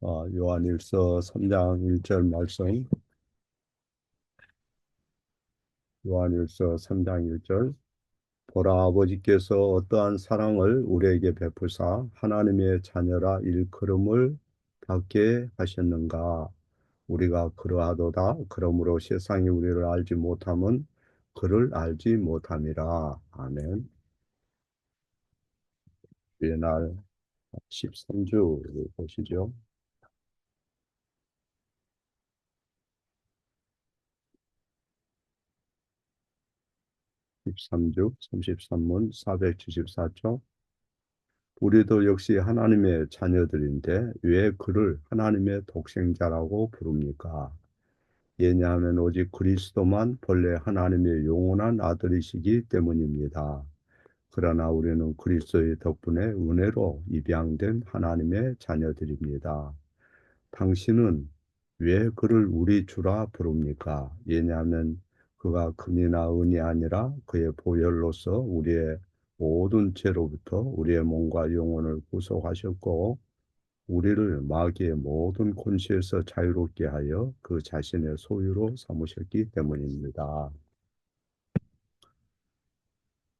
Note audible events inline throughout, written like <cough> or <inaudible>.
어, 요한일서 3장 1절 말씀. 요한일서 3장 1절. 보라 아버지께서 어떠한 사랑을 우리에게 베푸사 하나님의 자녀라 일컬음을 받게 하셨는가? 우리가 그러하도다. 그러므로 세상이 우리를 알지 못함은 그를 알지 못함이라. 아멘. 옛날 13주 보시죠 13주 33문 474쪽 우리도 역시 하나님의 자녀들인데 왜 그를 하나님의 독생자라고 부릅니까? 왜냐하면 오직 그리스도만 본래 하나님의 영원한 아들이시기 때문입니다. 그러나 우리는 그리스도의 덕분에 은혜로 입양된 하나님의 자녀들입니다. 당신은 왜 그를 우리 주라 부릅니까? 왜냐하면 그가 금이나 은이 아니라 그의 보혈로서 우리의 모든 죄로부터 우리의 몸과 영혼을 구속하셨고 우리를 마귀의 모든 권세에서 자유롭게 하여 그 자신의 소유로 삼으셨기 때문입니다.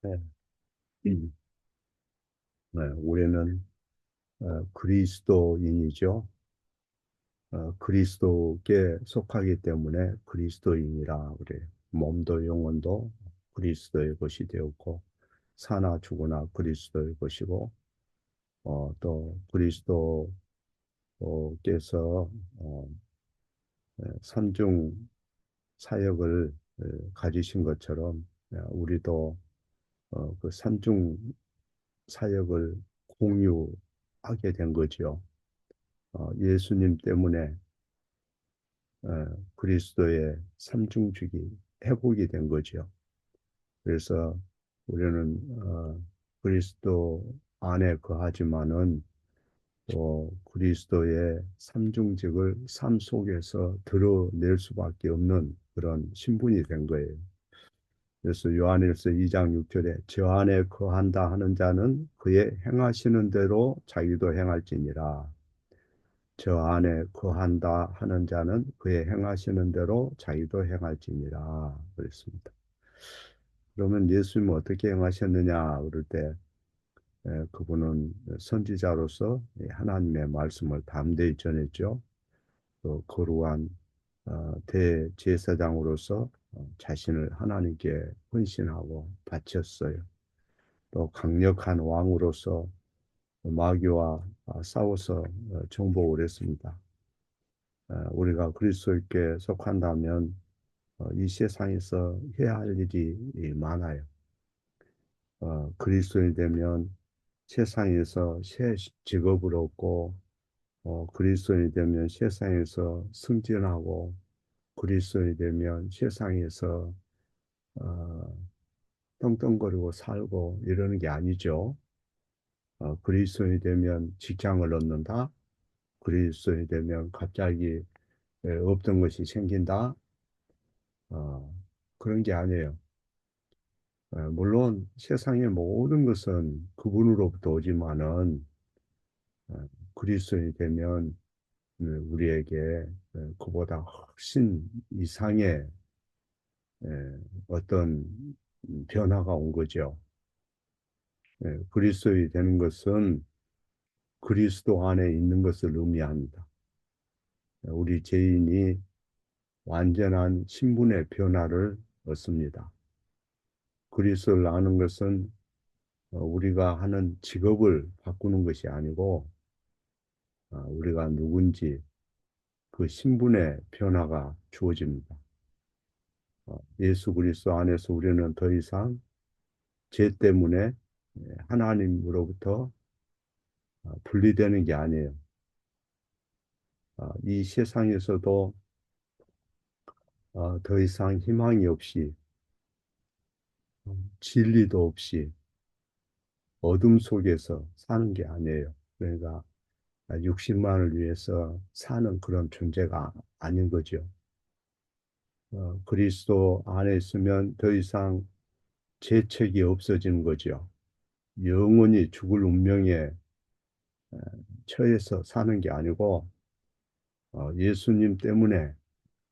네. <clears throat> 네, 우리는 어, 그리스도인이죠. 어, 그리스도께 속하기 때문에 그리스도인이라 그래요. 몸도 영혼도 그리스도의 것이 되었고 사나 죽으나 그리스도의 것이고 어, 또 그리스도께서 어, 삼중 사역을 가지신 것처럼 우리도 어, 그 삼중 사역을 공유하게 된 거죠. 어, 예수님 때문에 어, 그리스도의 삼중주기 회복이 된 거죠. 그래서 우리는 어, 그리스도 안에 거하지만은 또 그리스도의 삼중직을 삶 속에서 드러낼 수밖에 없는 그런 신분이 된 거예요. 그래서 요한일서 2장 6절에 저 안에 거한다 하는 자는 그의 행하시는 대로 자기도 행할지니라. 저 안에 거한다 하는 자는 그의 행하시는 대로 자기도 행할지니라 그랬습니다. 그러면 예수님은 어떻게 행하셨느냐 그럴 때 그분은 선지자로서 하나님의 말씀을 담대히 전했죠. 또 거룩한 어, 대제사장으로서 어, 자신을 하나님께 헌신하고 바쳤어요. 또 강력한 왕으로서 마귀와 아, 싸워서 어, 정복을 했습니다. 어, 우리가 그리스도께 속한다면 어, 이 세상에서 해야 할 일이 많아요. 그리스도인 되면 세상에서 새 직업을 얻고 그리스도인이 되면 세상에서 승진하고 그리스도인이 되면 세상에서 떵떵거리고 살고 이러는 게 아니죠. 어, 그리스도인이 되면 직장을 얻는다. 그리스도인이 되면 갑자기 예, 없던 것이 생긴다. 어, 그런 게 아니에요. 어, 물론 세상의 모든 것은 그분으로부터 오지만은 어, 그리스도인이 되면 네, 우리에게 어, 그보다 훨씬 이상의 예, 어떤 변화가 온 거죠. 예, 그리스도이 되는 것은 그리스도 안에 있는 것을 의미합니다. 우리 죄인이 완전한 신분의 변화를 얻습니다. 그리스도를 아는 것은 어, 우리가 하는 직업을 바꾸는 것이 아니고 어, 우리가 누군지 그 신분의 변화가 주어집니다. 어, 예수 그리스도 안에서 우리는 더 이상 죄 때문에 예, 하나님으로부터 어, 분리되는 게 아니에요. 어, 이 세상에서도 어, 더 이상 희망이 없이 진리도 없이 어둠 속에서 사는 게 아니에요. 그러니까 육신만을 위해서 사는 그런 존재가 아닌 거죠. 그리스도 안에 있으면 더 이상 죄책이 없어지는 거죠. 영원히 죽을 운명에 처해서 사는 게 아니고 어, 예수님 때문에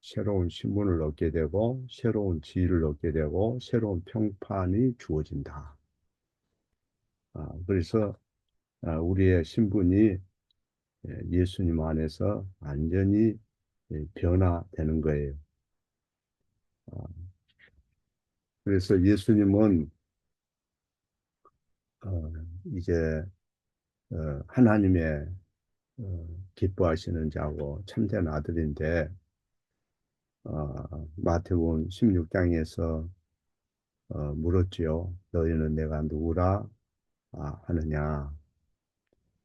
새로운 신분을 얻게 되고 새로운 지위를 얻게 되고 새로운 평판이 주어진다. 아, 그래서 아, 우리의 신분이 예, 예수님 안에서 완전히 예, 변화되는 거예요. 아, 그래서 예수님은 어, 이제 어, 하나님의 어, 기뻐하시는 자고 참된 아들인데 어, 마태복음 16장에서 어, 물었지요. 너희는 내가 누구라 아, 하느냐?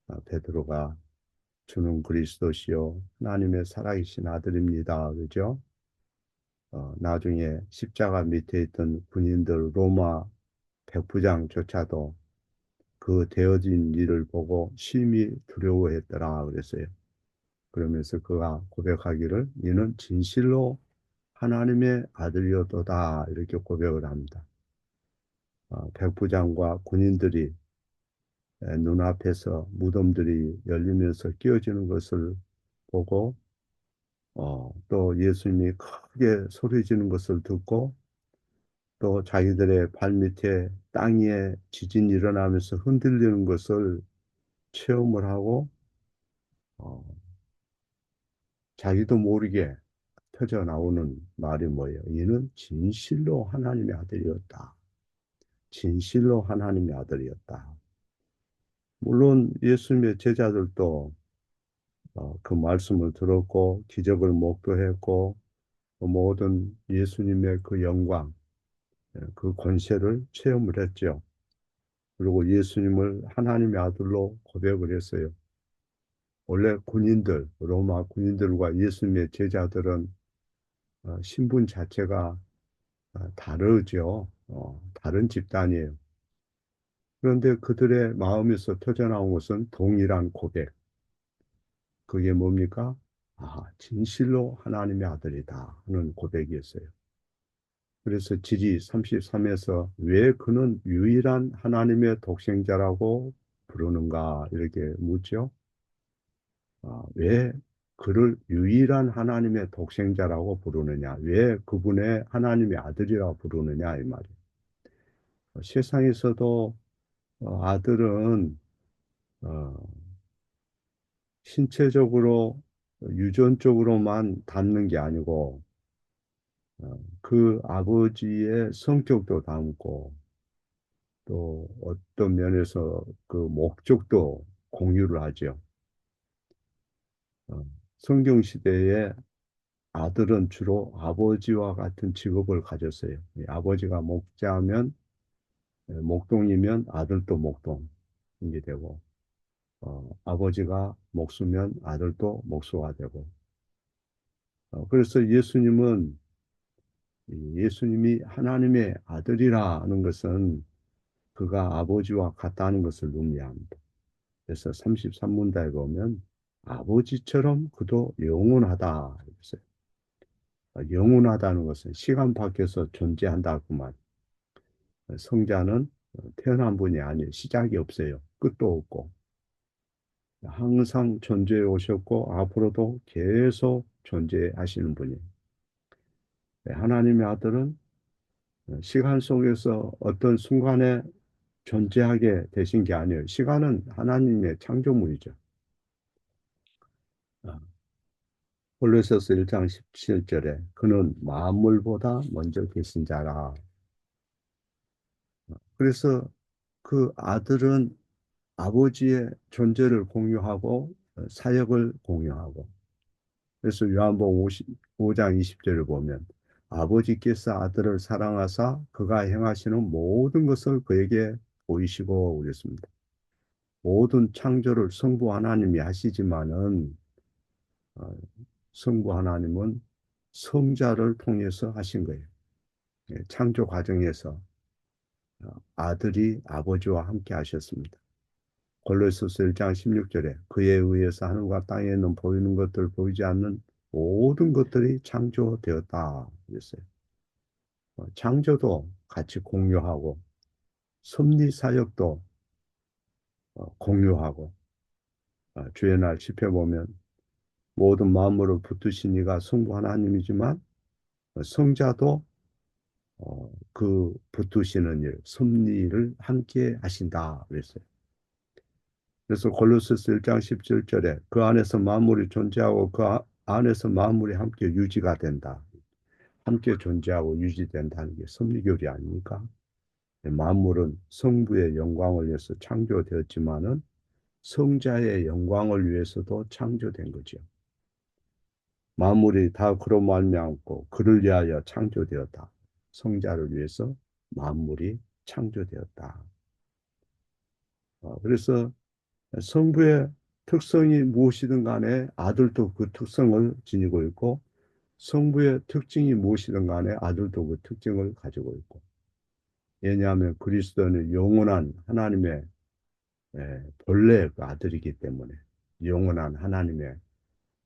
아, 베드로가 주는 그리스도시요 하나님의 살아계신 아들입니다. 그죠? 어, 나중에 십자가 밑에 있던 군인들 로마 백부장조차도 그 되어진 일을 보고 심히 두려워했더라 그랬어요. 그러면서 그가 고백하기를 이는 진실로 하나님의 아들이었도다 이렇게 고백을 합니다. 어, 백부장과 군인들이 눈앞에서 무덤들이 열리면서 끼어지는 것을 보고 어, 또 예수님이 크게 소리 지는 것을 듣고 또 자기들의 발밑에 땅 위에 지진이 일어나면서 흔들리는 것을 체험을 하고 어, 자기도 모르게 터져 나오는 말이 뭐예요? 이는 진실로 하나님의 아들이었다. 진실로 하나님의 아들이었다. 물론 예수님의 제자들도 어, 그 말씀을 들었고 기적을 목도했고 모든 예수님의 그 영광, 예, 그 권세를 체험을 했죠. 그리고 예수님을 하나님의 아들로 고백을 했어요. 원래 군인들, 로마 군인들과 예수님의 제자들은 어, 신분 자체가 어, 다르죠. 다른 집단이에요. 그런데 그들의 마음에서 터져나온 것은 동일한 고백. 그게 뭡니까? 아, 진실로 하나님의 아들이다 하는 고백이었어요. 그래서 지지 33에서 왜 그는 유일한 하나님의 독생자라고 부르는가 이렇게 묻죠. 아, 왜 그를 유일한 하나님의 독생자라고 부르느냐? 왜 그분의 하나님의 아들이라고 부르느냐 이 말이에요. 세상에서도 어, 아들은 어, 신체적으로 유전적으로만 닮는 게 아니고 어, 그 아버지의 성격도 닮고 또 어떤 면에서 그 목적도 공유를 하죠. 어, 성경 시대에 아들은 주로 아버지와 같은 직업을 가졌어요. 아버지가 목자면 예, 목동이면 아들도 목동이 되고 어, 아버지가 목수면 아들도 목수가 되고 어, 그래서 예수님은 예수님이 하나님의 아들이라는 것은 그가 아버지와 같다는 것을 의미합니다. 그래서 33문다에 보면 아버지처럼 그도 영원하다. 이랬어요. 어, 영원하다는 것은 시간 밖에서 존재한다 그 말. 성자는 태어난 분이 아니에요. 시작이 없어요. 끝도 없고. 항상 존재해 오셨고 앞으로도 계속 존재하시는 분이에요. 네, 하나님의 아들은 시간 속에서 어떤 순간에 존재하게 되신 게 아니에요. 시간은 하나님의 창조물이죠. 홀로새서 1장 17절에 그는 만물보다 먼저 계신 자라. 그래서 그 아들은 아버지의 존재를 공유하고 사역을 공유하고 그래서 요한복음 5장 20절을 보면 아버지께서 아들을 사랑하사 그가 행하시는 모든 것을 그에게 보이시고 그랬습니다. 모든 창조를 성부 하나님이 하시지만은 어, 성부 하나님은 성자를 통해서 하신 거예요. 예, 창조 과정에서 아들이 아버지와 함께 하셨습니다. 골로새서 1장 16절에 그에 의해서 하늘과 땅에 는 보이는 것들 보이지 않는 모든 것들이 창조되었다 그랬어요. 어, 창조도 같이 공유하고 섭리 사역도 어, 공유하고 어, 주의 날 집회 보면 모든 마음으로 붙드신 이가 성부 하나님이지만 성자도 어, 그 붙드시는 일, 섭리를 함께 하신다 그랬어요. 그래서 골로새서 1장 17절에 그 안에서 만물이 존재하고 그 안에서 만물이 함께 유지가 된다. 함께 존재하고 유지된다는 게 섭리교리 아닙니까? 만물은 성부의 영광을 위해서 창조되었지만은 성자의 영광을 위해서도 창조된 거죠. 만물이 다 그로 말미암고 그를 위하여 창조되었다. 성자를 위해서 만물이 창조되었다. 어, 그래서 성부의 특성이 무엇이든 간에 아들도 그 특성을 지니고 있고 성부의 특징이 무엇이든 간에 아들도 그 특징을 가지고 있고 왜냐하면 그리스도는 영원한 하나님의 본래 그 아들이기 때문에 영원한 하나님의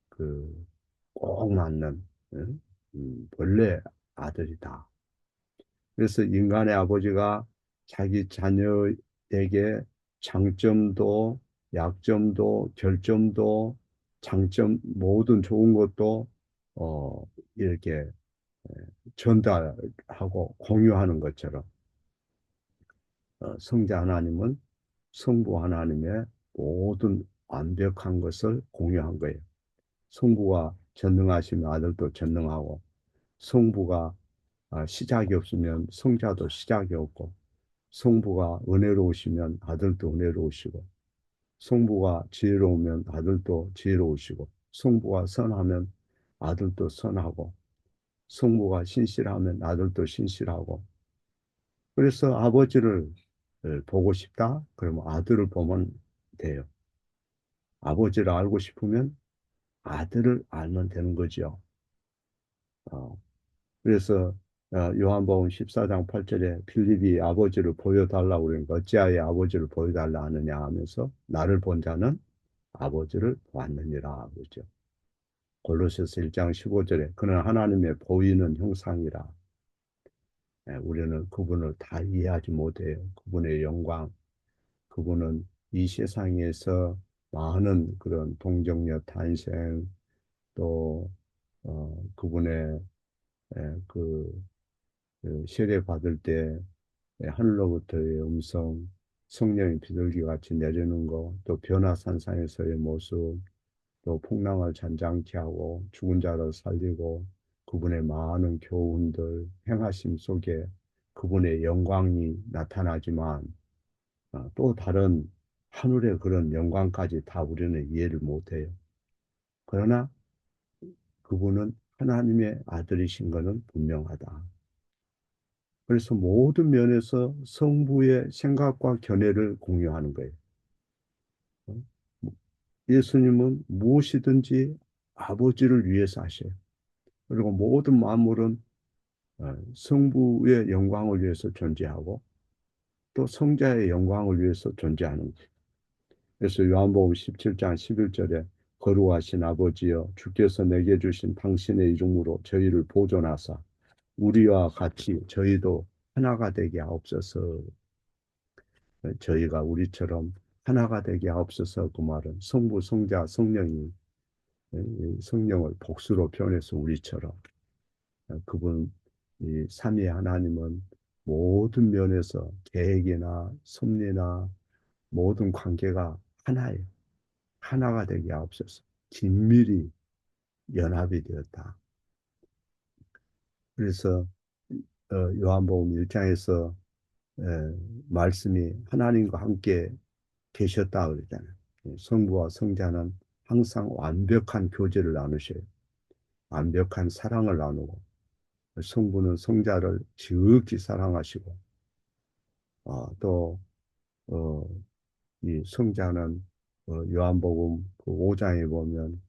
그 꼭 맞는 음, 본래 아들이다. 그래서 인간의 아버지가 자기 자녀에게 장점도 약점도 결점도 장점 모든 좋은 것도 어 이렇게 전달하고 공유하는 것처럼 어, 성자 하나님은 성부 하나님의 모든 완벽한 것을 공유한 거예요. 성부가 전능하시면 아들도 전능하고 성부가 아, 시작이 없으면 성자도 시작이 없고 성부가 은혜로우시면 아들도 은혜로우시고 성부가 지혜로우면 아들도 지혜로우시고 성부가 선하면 아들도 선하고 성부가 신실하면 아들도 신실하고 그래서 아버지를 보고 싶다? 그러면 아들을 보면 돼요. 아버지를 알고 싶으면 아들을 알면 되는 거죠. 어, 그래서 어, 요한복음 14장 8절에 필립이 아버지를 보여달라고 그러니까 어찌하여 아버지를 보여달라 하느냐 하면서 나를 본 자는 아버지를 보았느니라 그러죠. 골로새서 1장 15절에 그는 하나님의 보이는 형상이라 예, 우리는 그분을 다 이해하지 못해요. 그분의 영광, 그분은 이 세상에서 많은 그런 동정녀 탄생 또 어, 그분의 예, 그, 그 세례 받을 때 예, 하늘로부터의 음성, 성령이 비둘기 같이 내리는 거, 또 변화산상에서의 모습, 또 풍랑을 잔잔케 하고 죽은 자를 살리고 그분의 많은 교훈들, 행하심 속에 그분의 영광이 나타나지만 어, 또 다른 하늘의 그런 영광까지 다 우리는 이해를 못해요. 그러나 그분은 하나님의 아들이신 것은 분명하다. 그래서 모든 면에서 성부의 생각과 견해를 공유하는 거예요. 어? 예수님은 무엇이든지 아버지를 위해서 하셔요. 그리고 모든 만물은 어, 성부의 영광을 위해서 존재하고 또 성자의 영광을 위해서 존재하는 거예요. 그래서 요한복음 17장 11절에 거룩하신 아버지여 주께서 내게 주신 당신의 이름으로 저희를 보존하사 우리와 같이 저희도 하나가 되게 하옵소서 저희가 우리처럼 하나가 되게 하옵소서 그 말은 성부 성자 성령이 성령을 복수로 표현해서 우리처럼 그분 이 삼위 하나님은 모든 면에서 계획이나 섭리나 모든 관계가 하나예요. 하나가 되게 하옵소서. 긴밀히 연합이 되었다. 그래서 어, 요한복음 1장에서 말씀이 하나님과 함께 계셨다 그러잖아요. 성부와 성자는 항상 완벽한 교제를 나누셔요. 완벽한 사랑을 나누고 성부는 성자를 지극히 사랑하시고 어, 또 어, 이 성자는 어, 요한복음 그 5장에 보면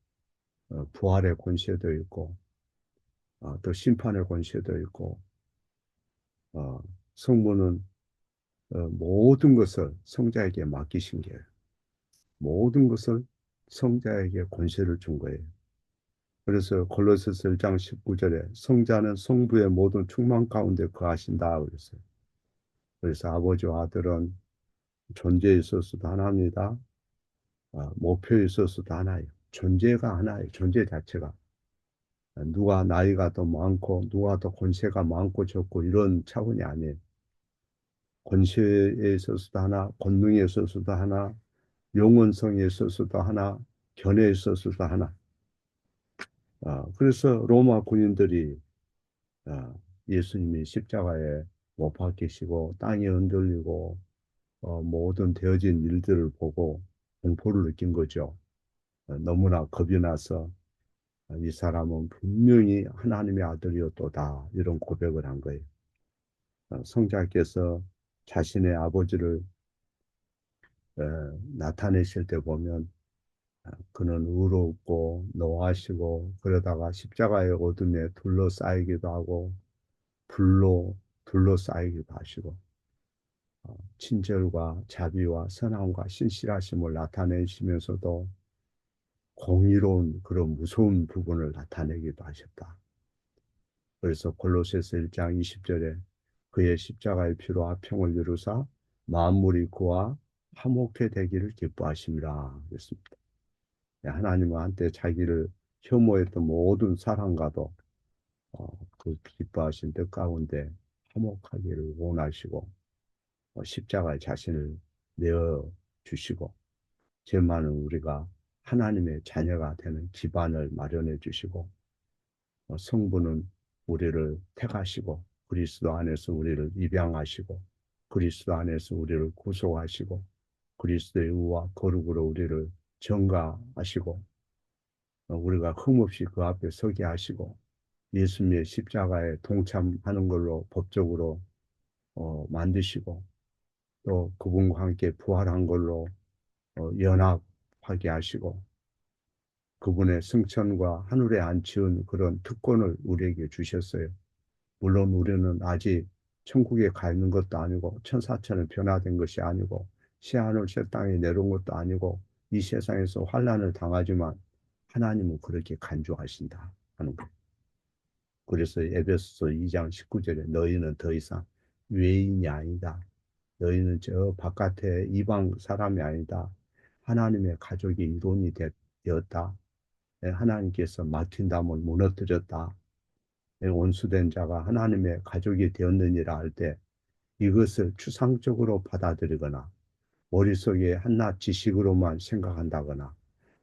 어, 부활의 권세도 있고 어, 또 심판의 권세도 있고 어, 성부는 어, 모든 것을 성자에게 맡기신 게 모든 것을 성자에게 권세를 준 거예요. 그래서 골로새서 1장 19절에 성자는 성부의 모든 충만 가운데 거하신다 그랬어요. 그래서 아버지와 아들은 존재에 있어서도 하나입니다. 아, 목표에 있어서도 하나예요. 존재가 하나의 존재 자체가 누가 나이가 더 많고 누가 더 권세가 많고 적고 이런 차원이 아니에요. 권세에 있어서도 하나, 권능에 있어서도 하나, 영원성에 있어서도 하나, 견해에 있어서도 하나. 아, 그래서 로마 군인들이 아, 예수님이 십자가에 못 박히시고 땅이 흔들리고 어, 모든 되어진 일들을 보고 공포를 느낀 거죠. 어, 너무나 겁이 나서 아, 이 사람은 분명히 하나님의 아들이었도다 이런 고백을 한 거예요. 어, 성자께서 자신의 아버지를 에, 나타내실 때 보면 아, 그는 의롭고 노하시고 그러다가 십자가의 어둠에 둘러싸이기도 하고 불로 둘러싸이기도 하시고 어, 친절과 자비와 선함과 신실하심을 나타내시면서도 공의로운 그런 무서운 부분을 나타내기도 하셨다. 그래서 골로새서 1장 20절에 그의 십자가의 피로 화평을 이루사 만물이 그와 화목해 되기를 기뻐하심이라 그랬습니다. 네, 하나님은 한때 자기를 혐오했던 모든 사람과도 어, 그 기뻐하신 뜻 가운데 화목하기를 원하시고 어, 십자가에 자신을 내어 주시고 죄 많은 우리가 하나님의 자녀가 되는 기반을 마련해 주시고 어, 성부는 우리를 택하시고 그리스도 안에서 우리를 입양하시고 그리스도 안에서 우리를 구속하시고 그리스도의 의와 거룩으로 우리를 정가하시고 어, 우리가 흠없이 그 앞에 서게 하시고 예수님의 십자가에 동참하는 걸로 법적으로 어, 만드시고 또 그분과 함께 부활한 걸로 어, 연합 하게 하시고 그분의 승천과 하늘에 앉히은 그런 특권을 우리에게 주셨어요. 물론 우리는 아직 천국에 가 있는 것도 아니고 천사처럼 변화된 것이 아니고 새하늘 새 땅에 내려온 것도 아니고 이 세상에서 환란을 당하지만 하나님은 그렇게 간주하신다 하는 거예요. 그래서 에베소서 2장 19절에 너희는 더 이상 외인이 아니다. 너희는 저 바깥에 이방 사람이 아니다. 하나님의 가족이 이론이 되었다. 네, 하나님께서 맡긴담을 무너뜨렸다. 네, 온수된 자가 하나님의 가족이 되었느니라 할 때 이것을 추상적으로 받아들이거나 머릿속에 한낱 지식으로만 생각한다거나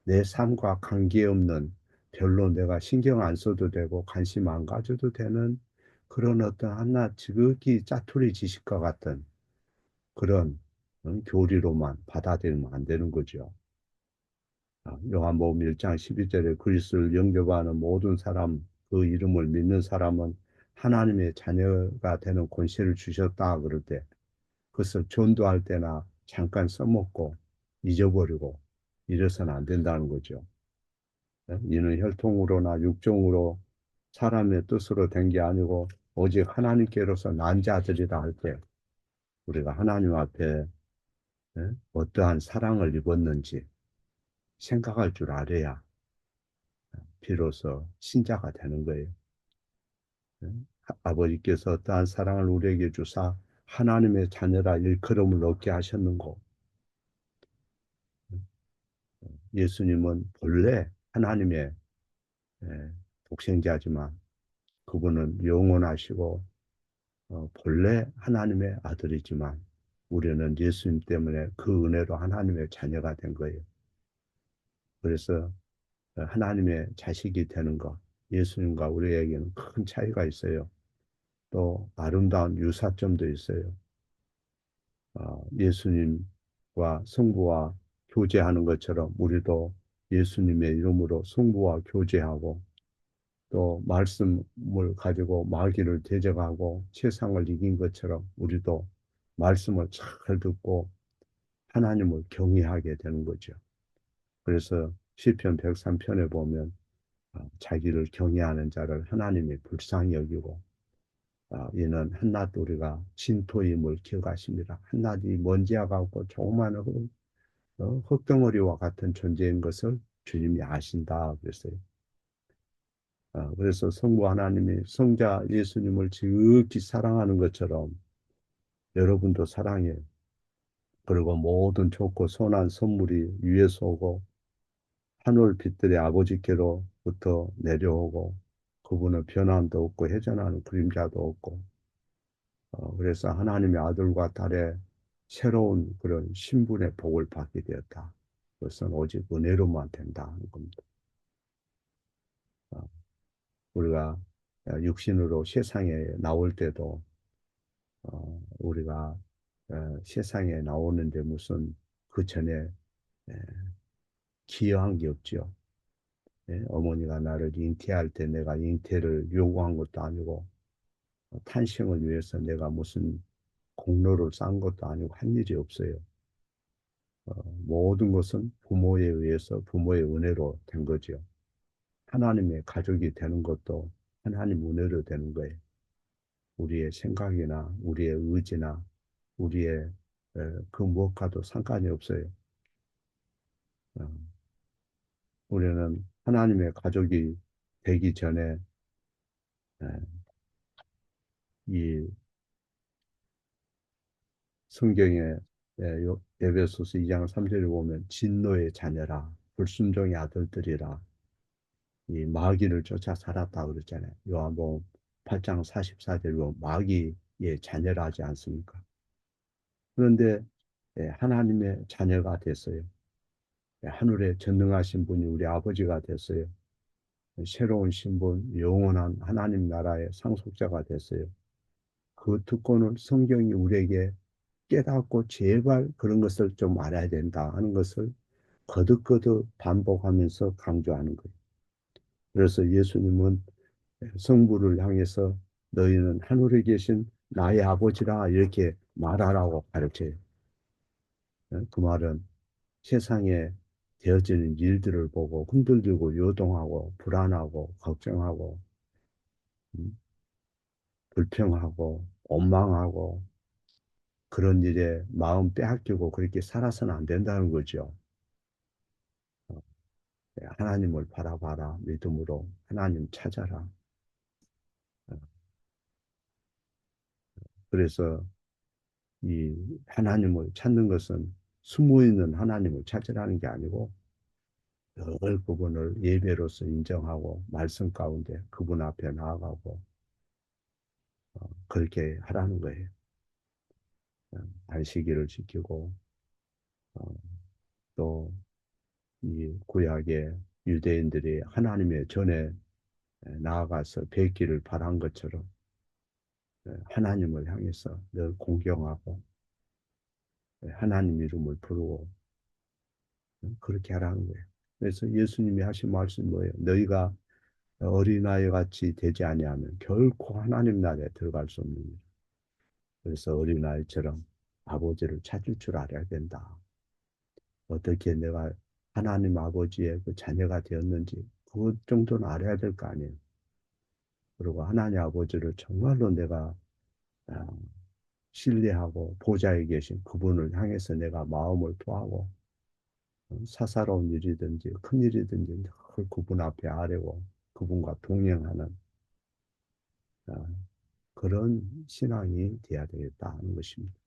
내 삶과 관계없는 별로 내가 신경 안 써도 되고 관심 안 가져도 되는 그런 어떤 한낱 지극히 짜투리 지식과 같은 그런 교리로만 받아들이면 안 되는 거죠. 아, 요한복음 1장 12절에 그리스도를 영접하는 모든 사람 그 이름을 믿는 사람은 하나님의 자녀가 되는 권세를 주셨다 그럴 때 그것을 전도할 때나 잠깐 써먹고 잊어버리고 이래서는 안 된다는 거죠. 네? 이는 혈통으로나 육종으로 사람의 뜻으로 된 게 아니고 오직 하나님께로서 난 자들이라 할때 우리가 하나님 앞에 네? 어떠한 사랑을 입었는지 생각할 줄 알아야 비로소 신자가 되는 거예요. 네? 아버지께서 어떠한 사랑을 우리에게 주사 하나님의 자녀라 일컬음을 얻게 하셨는고 예수님은 본래 하나님의 독생자지만 그분은 영원하시고 어, 본래 하나님의 아들이지만 우리는 예수님 때문에 그 은혜로 하나님의 자녀가 된 거예요. 그래서 하나님의 자식이 되는 것, 예수님과 우리에게는 큰 차이가 있어요. 또 아름다운 유사점도 있어요. 어, 예수님과 성부와 교제하는 것처럼 우리도 예수님의 이름으로 성부와 교제하고 또 말씀을 가지고 마귀를 대적하고 세상을 이긴 것처럼 우리도 말씀을 잘 듣고 하나님을 경외하게 되는 거죠. 그래서 시편 103편에 보면 어, 자기를 경외하는 자를 하나님이 불쌍히 여기고 어, 이는 한낱 우리가 진토임을 기억하십니다. 한낱이 먼지와 같고 조그만 흙, 어, 흙덩어리와 같은 존재인 것을 주님이 아신다 그랬어요. 어, 그래서 성부 하나님이 성자 예수님을 지극히 사랑하는 것처럼 여러분도 사랑해. 그리고 모든 좋고 선한 선물이 위에서 오고 하늘 빛들이 아버지께로부터 내려오고 그분은 변함도 없고 회전하는 그림자도 없고 어, 그래서 하나님의 아들과 딸의 새로운 그런 신분의 복을 받게 되었다. 그것은 오직 은혜로만 된다 하는 겁니다. 어, 우리가 육신으로 세상에 나올 때도 어, 우리가 어, 세상에 나오는데 무슨 그 전에 에, 기여한 게 없죠. 예? 어머니가 나를 잉태할 때 내가 잉태를 요구한 것도 아니고 어, 탄생을 위해서 내가 무슨 공로를 쌓은 것도 아니고 한 일이 없어요. 어, 모든 것은 부모에 의해서 부모의 은혜로 된 거죠. 하나님의 가족이 되는 것도 하나님 은혜로 되는 거예요. 우리의 생각이나 우리의 의지나 우리의 그 무엇과도 상관이 없어요. 어, 우리는 하나님의 가족이 되기 전에 이 성경에 에베소서 2장 3절에 보면 진노의 자녀라 불순종의 아들들이라 이 마귀를 쫓아 살았다 그랬잖아요. 요한복음 8장 44절에 보면 마귀의 자녀라 하지 않습니까? 그런데 하나님의 자녀가 됐어요. 하늘에 전능하신 분이 우리 아버지가 됐어요. 새로운 신분, 영원한 하나님 나라의 상속자가 됐어요. 그 특권을 성경이 우리에게 깨닫고 제발 그런 것을 좀 알아야 된다 하는 것을 거듭거듭 반복하면서 강조하는 거예요. 그래서 예수님은 성부를 향해서 너희는 하늘에 계신 나의 아버지라 이렇게 말하라고 가르쳐요. 그 말은 세상에 되어지는 일들을 보고 흔들리고 요동하고 불안하고 걱정하고 음, 불평하고 원망하고 그런 일에 마음 빼앗기고 그렇게 살아서는 안 된다는 거죠. 어, 네, 하나님을 바라봐라 믿음으로 하나님 찾아라. 어, 그래서 이 하나님을 찾는 것은 숨어 있는 하나님을 찾으라는 게 아니고 늘 그분을 예배로서 인정하고 말씀 가운데 그분 앞에 나아가고 어, 그렇게 하라는 거예요. 어, 안식일을 지키고 어, 또이 구약의 유대인들이 하나님의 전에 나아가서 뵙기를 바란 것처럼 하나님을 향해서 늘 공경하고 하나님 이름을 부르고 그렇게 하라는 거예요. 그래서 예수님이 하신 말씀 뭐예요? 너희가 어린아이 같이 되지 아니하면 결코 하나님 나라에 들어갈 수 없는 일. 그래서 어린아이처럼 아버지를 찾을 줄 알아야 된다. 어떻게 내가 하나님 아버지의 그 자녀가 되었는지 그 정도는 알아야 될 거 아니에요. 그리고 하나님 아버지를 정말로 내가 아, 신뢰하고 보좌에 계신 그분을 향해서 내가 마음을 토하고 어, 사사로운 일이든지 큰 일이든지 그 그분 앞에 아뢰고 그분과 동행하는 아, 그런 신앙이 되어야 되겠다 하는 것입니다.